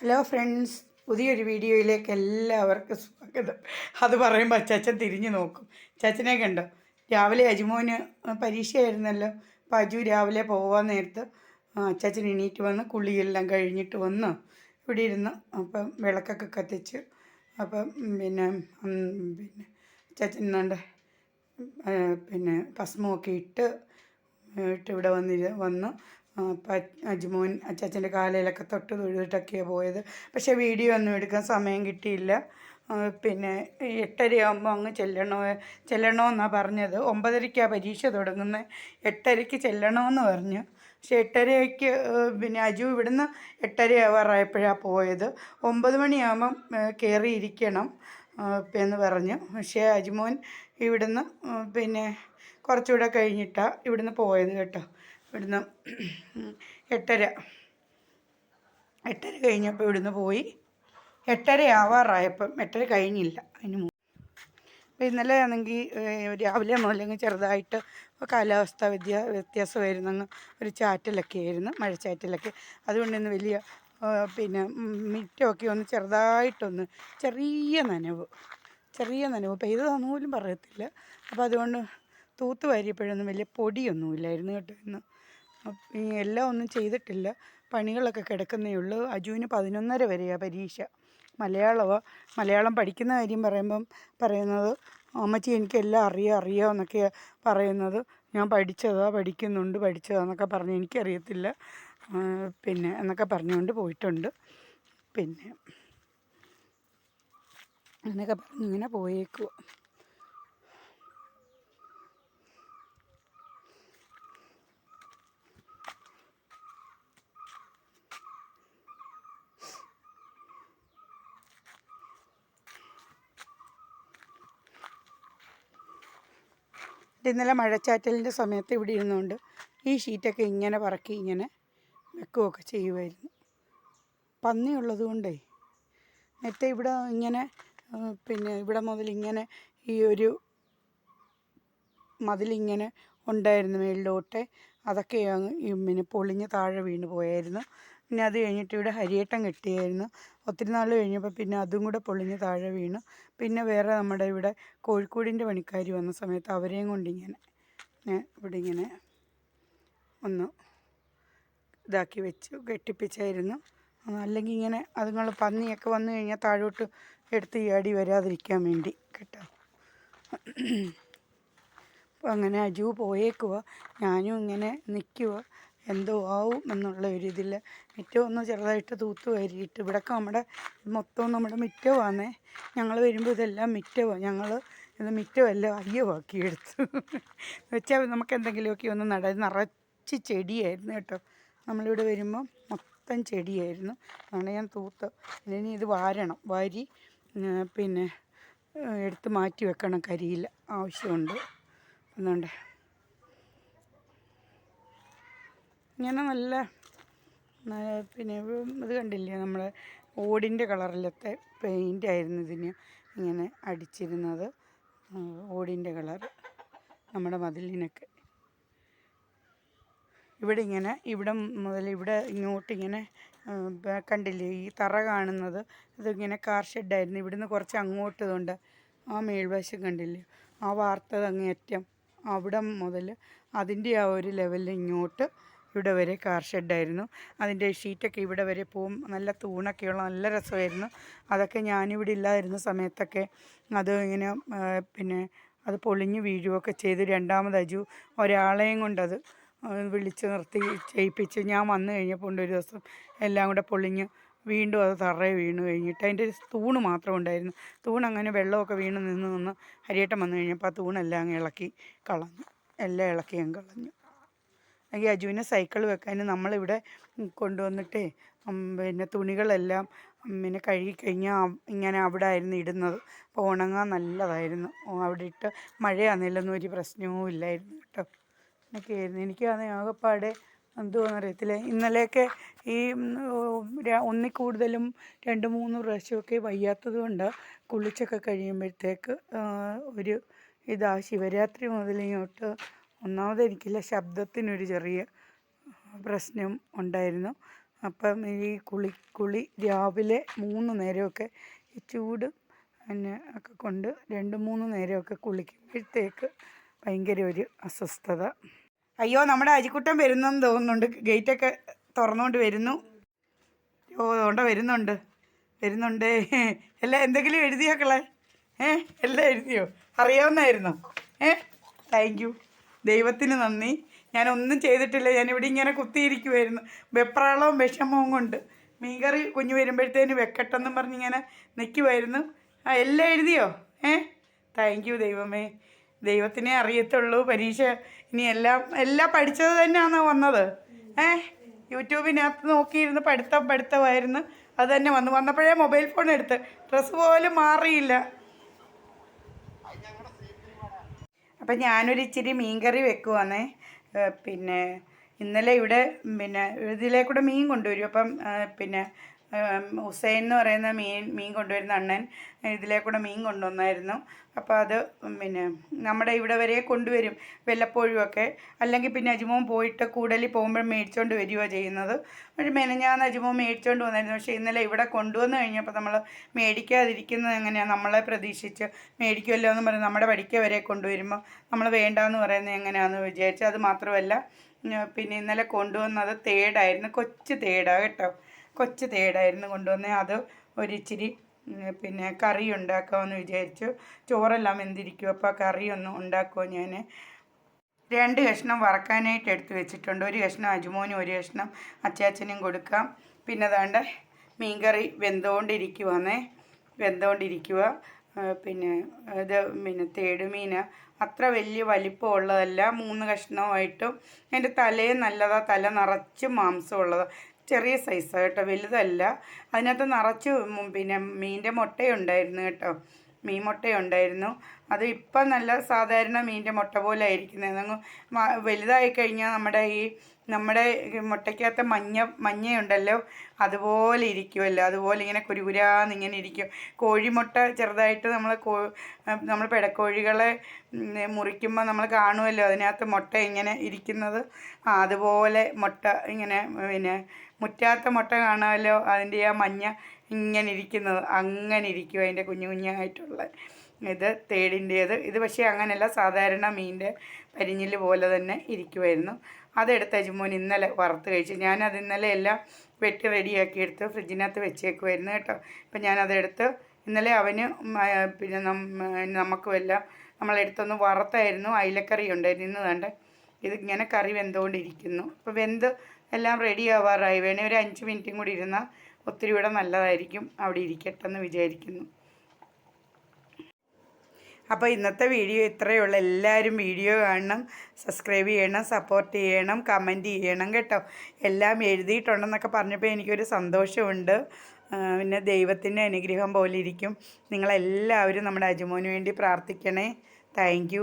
Hello friends പുതിയൊരു വീഡിയോയിലേക്ക് എല്ലാവർക്കും സ്വാഗതം. അത് പറയുമ്പോൾ അച്ചാച്ചൻ തിരിഞ്ഞു നോക്കും. ചാച്ചനെ കണ്ടോ? രാവിലെ അജുമോന് പരീക്ഷയായിരുന്നല്ലോ. അപ്പോൾ അജു രാവിലെ പോകാൻ നേരത്ത് അച്ചാച്ചൻ എണീറ്റ് വന്ന് കുളിയെല്ലാം കഴിഞ്ഞിട്ട് വന്ന്. ഇവിടെ ഇരുന്ന് അപ്പം വിളക്കൊക്കെ കത്തിച്ച് അപ്പം പിന്നെ പിന്നെ അച്ചാച്ചൻ എന്നാണ്ട് പിന്നെ ഭസ്മമൊക്കെ ഇട്ട് ഇട്ട് ഇവിടെ വന്നിരുന്ന് വന്ന്. അജ്മോൻ അച്ചാച്ചന്റെ കാലയിലൊക്കെ തൊട്ട് തൊഴുതിട്ടൊക്കെയാണ് പോയത്. പക്ഷേ വീഡിയോ ഒന്നും എടുക്കാൻ സമയം കിട്ടിയില്ല. പിന്നെ എട്ടരയാകുമ്പോൾ അങ്ങ് ചെല്ലണോ ചെല്ലണമെന്നാണ് പറഞ്ഞത്. ഒമ്പതരയ്ക്കാണ് പരീക്ഷ തുടങ്ങുന്നത് എട്ടരയ്ക്ക് ചെല്ലണമെന്ന് പറഞ്ഞു. പക്ഷെ എട്ടരയ്ക്ക് പിന്നെ അജു ഇവിടുന്ന് എട്ടര ആവാറായപ്പോഴാണ് പോയത്. ഒമ്പത് മണിയാകുമ്പം കയറിയിരിക്കണം എന്ന് പറഞ്ഞു. പക്ഷേ അജ്മോൻ ഇവിടുന്ന് പിന്നെ കുറച്ചുകൂടെ കഴിഞ്ഞിട്ടാണ് ഇവിടുന്ന് പോയത് കേട്ടോ. ഇവിടുന്ന് എട്ടര. എട്ടര കഴിഞ്ഞപ്പോൾ ഇവിടുന്ന് പോയി. എട്ടര ആവാറായപ്പം എട്ടര കഴിഞ്ഞില്ല അതിന് അപ്പോൾ ഇന്നലെ ആണെങ്കിൽ രാവിലെ മുതലെങ്കിൽ ചെറുതായിട്ട് കാലാവസ്ഥ വ്യത്യ വ്യത്യാസമായിരുന്നു ഒരു ചാറ്റലൊക്കെ ആയിരുന്നു മഴച്ചാറ്റലൊക്കെ. അതുകൊണ്ട് ഇന്ന് വലിയ പിന്നെ മിറ്റമൊക്കെ ഒന്ന് ചെറുതായിട്ടൊന്ന് ചെറിയ നനവ് ചെറിയ നനവ്. പെയ്തതാണെന്ന് പോലും പറയത്തില്ല. അപ്പോൾ അതുകൊണ്ട് തൂത്ത് വാരിയപ്പോഴൊന്നും വലിയ പൊടിയൊന്നുമില്ലായിരുന്നു കേട്ടോ ഇന്ന്. എല്ലാം ഒന്നും ചെയ്തിട്ടില്ല. പണികളൊക്കെ കിടക്കുന്നേ ഉള്ളൂ. അജുവിന് പതിനൊന്നര വരെയാണ് പരീക്ഷ. മലയാളമാണ് മലയാളം പഠിക്കുന്ന കാര്യം പറയുമ്പം പറയുന്നത് അമ്മച്ചി എനിക്കെല്ലാം അറിയാം അറിയാം എന്നൊക്കെയാണ് പറയുന്നത്. ഞാൻ പഠിച്ചതാ പഠിക്കുന്നുണ്ട് പഠിച്ചതാന്നൊക്കെ പറഞ്ഞ് എനിക്കറിയത്തില്ല. പിന്നെ എന്നൊക്കെ പറഞ്ഞുകൊണ്ട് പോയിട്ടുണ്ട്. പിന്നെ എന്നൊക്കെ പറഞ്ഞ് ഇങ്ങനെ ഇന്നലെ മഴച്ചാറ്റലിന്റെ സമയത്ത് ഇവിടെ ഇരുന്നുകൊണ്ട് ഈ ഷീറ്റൊക്കെ ഇങ്ങനെ പറക്കി ഇങ്ങനെ വെക്കുകയൊക്കെ ചെയ്യുമായിരുന്നു. പന്നിയുള്ളത് കൊണ്ടേ നേരത്തെ ഇവിടെ ഇങ്ങനെ പിന്നെ ഇവിടെ മുതൽ ഇങ്ങനെ ഈ ഒരു മതിലിങ്ങനെ ഉണ്ടായിരുന്നു മേളിലോട്ട്. അതൊക്കെ പിന്നെ പൊളിഞ്ഞ് താഴെ വീണ് പോയായിരുന്നു. പിന്നെ അത് കഴിഞ്ഞിട്ട് ഇവിടെ ഹരിയേട്ടം കെട്ടിയായിരുന്നു. ഒത്തിരി നാൾ കഴിഞ്ഞപ്പോൾ പിന്നെ അതും കൂടെ പൊളിഞ്ഞ് താഴെ വീണു. പിന്നെ വേറെ നമ്മുടെ ഇവിടെ കോഴിക്കോടിന്റെ പണിക്കാർ വന്ന സമയത്ത് അവരെയും കൊണ്ടിങ്ങനെ ഇവിടെ ഇങ്ങനെ ഒന്ന് ഇതാക്കി വെച്ച് കെട്ടിപ്പിച്ചായിരുന്നു. അല്ലെങ്കിൽ ഇങ്ങനെ അതുങ്ങൾ പന്നിയൊക്കെ വന്നു കഴിഞ്ഞാൽ താഴോട്ട് എടുത്ത് ചാടി വരാതിരിക്കാൻ വേണ്ടി കേട്ടോ. അപ്പോൾ അങ്ങനെ അജു പോയേക്കുക ഞാനും ഇങ്ങനെ നിൽക്കുക എന്തോ ആവും എന്നുള്ള ഒരു ഇതിൽ മുറ്റം ഒന്ന് ചെറുതായിട്ട് തൂത്ത് വാരിയിട്ട് ഇവിടെയൊക്കെ നമ്മുടെ മൊത്തം നമ്മുടെ മുറ്റമാണേ ഞങ്ങൾ വരുമ്പോൾ ഇതെല്ലാം മുറ്റമാണ് ഞങ്ങൾ ഇത് മിറ്റമല്ല അയ്യവാക്കി എടുത്തു. വെച്ചാൽ നമുക്ക് എന്തെങ്കിലുമൊക്കെ ഒന്ന് നട നിറച്ച് ചെടിയായിരുന്നു കേട്ടോ. നമ്മളിവിടെ വരുമ്പോൾ മൊത്തം ചെടിയായിരുന്നു. അതുകൊണ്ട് ഞാൻ തൂത്ത്. ഇനി ഇത് വാരണം. വാരി പിന്നെ എടുത്ത് മാറ്റി വെക്കണം കരിയില ആവശ്യമുണ്ട്. എന്നുണ്ട് ഇങ്ങനെ നല്ല പിന്നെ ഇത് കണ്ടില്ലേ നമ്മൾ ഓടിന്റെ കളറിലത്തെ പെയിന്റ് ആയിരുന്നു ഇതിന് ഇങ്ങനെ അടിച്ചിരുന്നത്. ഓടിന്റെ കളർ നമ്മുടെ മതിലിനൊക്കെ. ഇവിടെ ഇങ്ങനെ ഇവിടെ മുതൽ ഇവിടെ ഇങ്ങോട്ട് ഇങ്ങനെ കണ്ടില്ലേ ഈ തറ കാണുന്നത്? ഇതിങ്ങനെ കാർ ഷെഡായിരുന്നു ഇവിടുന്ന് കുറച്ച് അങ്ങോട്ട് ഇതുണ്ട്. ആ മേൽവശം കണ്ടില്ലേ? ആ വാർത്തത് അങ്ങേറ്റം അവിടെ മുതൽ അതിന്റെ ആ ഒരു ലെവലിൽ ഇങ്ങോട്ട് ഇവിടെ വരെ കാർ ഷെഡായിരുന്നു. അതിന്റെ ഷീറ്റൊക്കെ ഇവിടെ വരെ പോവും. നല്ല തൂണൊക്കെയുള്ള നല്ല രസമായിരുന്നു. അതൊക്കെ ഞാനിവിടെ ഇല്ലാതിരുന്ന സമയത്തൊക്കെ അത് ഇങ്ങനെ പിന്നെ അത് പൊളിഞ്ഞ് വീഴുകയൊക്കെ ചെയ്ത് രണ്ടാമത് അജു ഒരാളെയും കൊണ്ടത് വിളിച്ച് നിർത്തി ചെയ്യിപ്പിച്ച് ഞാൻ വന്നു കഴിഞ്ഞപ്പോൾ ഒരു ദിവസം എല്ലാം കൂടെ പൊളിഞ്ഞ് വീണ്ടും അത് തറയെ വീണ് കഴിഞ്ഞിട്ട് അതിന്റെ തൂണ് മാത്രം ഉണ്ടായിരുന്നു. തൂൺ അങ്ങനെ വെള്ളമൊക്കെ വീണ് നിന്ന് നിന്ന് ഹരിയേട്ടം വന്നു കഴിഞ്ഞപ്പോൾ ആ തൂണെല്ലാം അങ്ങ് ഇളക്കി കളഞ്ഞു. എല്ലാം ഇളക്കി അങ്ങ് കളഞ്ഞു. അല്ലെങ്കിൽ അജുവിനെ സൈക്കിൾ വെക്കാൻ നമ്മളിവിടെ കൊണ്ടുവന്നിട്ടേ പിന്നെ തുണികളെല്ലാം പിന്നെ കഴുകി കഴിഞ്ഞാൽ ഇങ്ങനെ അവിടെ ആയിരുന്നു ഇടുന്നത്. അപ്പോൾ ഉണങ്ങാൻ നല്ലതായിരുന്നു. അവിടെ ഇട്ട് മഴയാണെന്നില്ലെന്നും ഒരു പ്രശ്നവും ഇല്ലായിരുന്നു കേട്ടോ. എന്നൊക്കെയായിരുന്നു എനിക്കാണെങ്കിൽ ആകെപ്പാടെ എന്തുവാണെന്നറിയത്തില്ല ഇന്നലെയൊക്കെ ഈ ഒന്നി കൂടുതലും രണ്ട് മൂന്ന് പ്രാവശ്യമൊക്കെ വയ്യാത്തത് കൊണ്ട് കുളിച്ചൊക്കെ കഴിയുമ്പോഴത്തേക്ക് ഒരു ഇതാ ശിവരാത്രി മുതൽ ഇങ്ങോട്ട് ഒന്നാമത് എനിക്കില്ല ശബ്ദത്തിനൊരു ചെറിയ പ്രശ്നം ഉണ്ടായിരുന്നു. അപ്പം ഈ കുളി കുളി രാവിലെ മൂന്ന് നേരമൊക്കെ ഈ ചൂട് പിന്നെ ഒക്കെ കൊണ്ട് രണ്ട് മൂന്ന് നേരമൊക്കെ കുളിക്കുമ്പോഴത്തേക്ക് ഭയങ്കര ഒരു അസ്വസ്ഥത. അയ്യോ നമ്മുടെ അരിക്കുട്ടൻ വരുന്നെന്ന് തോന്നുന്നുണ്ട്. ഗേറ്റൊക്കെ തുറന്നുകൊണ്ട് വരുന്നു. ഓ അതുകൊണ്ട് വരുന്നുണ്ട്. വരുന്നുണ്ട്. എല്ലാം എന്തെങ്കിലും എഴുതിയോക്കളെ? ഏ എല്ലാം എഴുതിയോ? അറിയാവുന്നായിരുന്നോ? ഏ താങ്ക് യു. ദൈവത്തിന് നന്ദി. ഞാനൊന്നും ചെയ്തിട്ടില്ല. ഞാൻ ഞാനിവിടെ ഇങ്ങനെ കുത്തിയിരിക്കുമായിരുന്നു വെപ്രാളവും വിഷമവും കൊണ്ട്. മീൻകറി കുഞ്ഞു വരുമ്പോഴത്തേന് വെക്കട്ടെന്നും പറഞ്ഞിങ്ങനെ നിൽക്കുമായിരുന്നു ആ എല്ലാം എഴുതിയോ? ഏ? താങ്ക് യു ദൈവമേ. ദൈവത്തിനെ അറിയത്തുള്ളൂ. പരീക്ഷ ഇനി എല്ലാം എല്ലാം പഠിച്ചത് തന്നെയാണോ വന്നത്? ഏ? യൂട്യൂബിനകത്ത് നോക്കിയിരുന്ന് പഠിത്തം പഠിത്തമായിരുന്നു. അത് തന്നെ വന്നു. വന്നപ്പോഴേ മൊബൈൽ ഫോൺ എടുത്ത് ഡ്രസ്സ് പോലും മാറിയില്ല. അപ്പം ഞാനൊരു ഇച്ചിരി മീൻകറി വെക്കുവാന്നേ. പിന്നെ ഇന്നലെ ഇവിടെ പിന്നെ ഇതിലേക്കൂടെ കൂടെ മീൻ കൊണ്ടുവരും. അപ്പം പിന്നെ ഹുസൈൻ എന്ന് പറയുന്ന മീൻ മീൻ കൊണ്ടുവരുന്ന അണ്ണൻ ഇതിലേ കൂടെ മീൻ കൊണ്ടുവന്നായിരുന്നു. അപ്പോൾ അത് പിന്നെ നമ്മുടെ ഇവിടെ വരെ കൊണ്ടുവരും വല്ലപ്പോഴും ഒക്കെ അല്ലെങ്കിൽ പിന്നെ അജുമോൻ പോയിട്ട് കൂടലിൽ പോകുമ്പോൾ മേടിച്ചുകൊണ്ട് വരികയോ ചെയ്യുന്നത്. പക്ഷേ മെനഞ്ഞാന്ന് അജുമോൻ മേടിച്ചുകൊണ്ട് വന്നായിരുന്നു. പക്ഷേ ഇന്നലെ ഇവിടെ കൊണ്ടുവന്ന് കഴിഞ്ഞപ്പോൾ നമ്മൾ മേടിക്കാതിരിക്കുന്നത് എങ്ങനെയാണ് നമ്മളെ പ്രതീക്ഷിച്ച് മേടിക്കുമല്ലോ എന്ന് പറഞ്ഞ് നമ്മുടെ പഠിക്ക വരെ കൊണ്ടുവരുമ്പോൾ നമ്മൾ വേണ്ടാന്ന് പറയുന്നത് എങ്ങനെയാണെന്ന് വിചാരിച്ചു അത് മാത്രമല്ല പിന്നെ ഇന്നലെ കൊണ്ടുവന്നത് തേടായിരുന്നു. കൊച്ചു തേടാ കേട്ടോ. കൊച്ചു തേടായിരുന്നു കൊണ്ടുവന്നത് അത് ഒരിച്ചിരി പിന്നെ കറി ഉണ്ടാക്കാമെന്ന് വിചാരിച്ചു. ചോറെല്ലാം എന്തിരിക്കും അപ്പോൾ കറി ഒന്ന് ഉണ്ടാക്കുമോ ഞാൻ രണ്ട് കഷ്ണം വറക്കാനായിട്ട് എടുത്ത് വെച്ചിട്ടുണ്ട്. ഒരു കഷ്ണം അജുമോനും ഒരു കഷ്ണം അച്ചാച്ചനും കൊടുക്കാം. പിന്നെ അതാണ്ട് മീൻകറി വെന്തുകൊണ്ടിരിക്കുവാന്നേ വെന്തുകൊണ്ടിരിക്കുക പിന്നെ ഇത് പിന്നെ തേടുമീന അത്ര വലിയ വലിപ്പമുള്ളതല്ല. മൂന്ന് കഷ്ണമായിട്ടും. അതിന്റെ തലയും നല്ലതാണ് തല നിറച്ച് മാംസമുള്ളതാണ് ചെറിയ സൈസാണ് കേട്ടോ. വലുതല്ല. അതിനകത്ത് നിറച്ച് പിന്നെ മീനിന്റെ മുട്ടയുണ്ടായിരുന്നു കേട്ടോ. മീൻ മുട്ടയുണ്ടായിരുന്നു അത് ഇപ്പം നല്ല സാധാരണ മീനിന്റെ മുട്ട പോലെ ആയിരിക്കുന്നത് വലുതായി കഴിഞ്ഞാൽ നമ്മുടെ ഈ നമ്മുടെ മുട്ടയ്ക്കകത്ത് മഞ്ഞ മഞ്ഞയുണ്ടല്ലോ അതുപോലെ ഇരിക്കുമല്ലോ അതുപോലെ ഇങ്ങനെ കുരുകുരാന്ന് ഇങ്ങനെ ഇരിക്കും. കോഴിമുട്ട ചെറുതായിട്ട് നമ്മൾ കോ നമ്മൾ പിടക്കോഴികളെ മുറിക്കുമ്പോൾ നമ്മൾ കാണുമല്ലോ അതിനകത്ത് മുട്ട ഇങ്ങനെ ഇരിക്കുന്നത്. ആ അതുപോലെ മുട്ട ഇങ്ങനെ പിന്നെ മുറ്റാത്ത മുട്ട കാണാമല്ലോ അതിന്റെ ആ മഞ്ഞ ഇങ്ങനെ ഇരിക്കുന്നത് അങ്ങനെ ഇരിക്കും അതിന്റെ കുഞ്ഞു കുഞ്ഞായിട്ടുള്ള. ഇത് തേടിന്റേത്. ഇത് പക്ഷേ അങ്ങനെയല്ല സാധാരണ മീനിന്റെ പരിഞ്ഞിൽ പോലെ തന്നെ ഇരിക്കുമായിരുന്നു അതെടുത്ത് അജുമോൻ ഇന്നലെ വറുത്ത് കഴിച്ചു. ഞാനത് ഇന്നലെ എല്ലാം വെട്ടി റെഡിയാക്കി എടുത്ത് ഫ്രിഡ്ജിനകത്ത് വെച്ചേക്കുമായിരുന്നു കേട്ടോ. അപ്പം ഞാനതെടുത്ത് ഇന്നലെ അവന് പിന്നെ നമുക്കും എല്ലാം നമ്മളെടുത്തൊന്ന് വറുത്തായിരുന്നു. അയിലക്കറി ഉണ്ടായിരുന്നു ഇന്ന് വേണ്ട ഇതിങ്ങനെ കറി വെന്തുകൊണ്ടിരിക്കുന്നു. അപ്പോൾ വെന്ത് എല്ലാം റെഡി ആവാറായി വേണേൽ ഒരു അഞ്ച് മിനിറ്റും കൂടി ഇരുന്നാൽ ഒത്തിരി കൂടെ നല്ലതായിരിക്കും അവിടെ ഇരിക്കട്ടെ എന്ന് വിചാരിക്കുന്നു. അപ്പോൾ ഇന്നത്തെ വീഡിയോ ഇത്രയേ ഉള്ളൂ. എല്ലാവരും വീഡിയോ കാണണം സബ്സ്ക്രൈബ് ചെയ്യണം സപ്പോർട്ട് ചെയ്യണം കമന്റ് ചെയ്യണം കേട്ടോ. എല്ലാം എഴുതിയിട്ടുണ്ടെന്നൊക്കെ പറഞ്ഞപ്പോൾ എനിക്കൊരു സന്തോഷമുണ്ട്. പിന്നെ ദൈവത്തിന്റെ അനുഗ്രഹം പോലെ ഇരിക്കും. നിങ്ങളെല്ലാവരും നമ്മുടെ അജുമോന് വേണ്ടി പ്രാർത്ഥിക്കണേ. താങ്ക്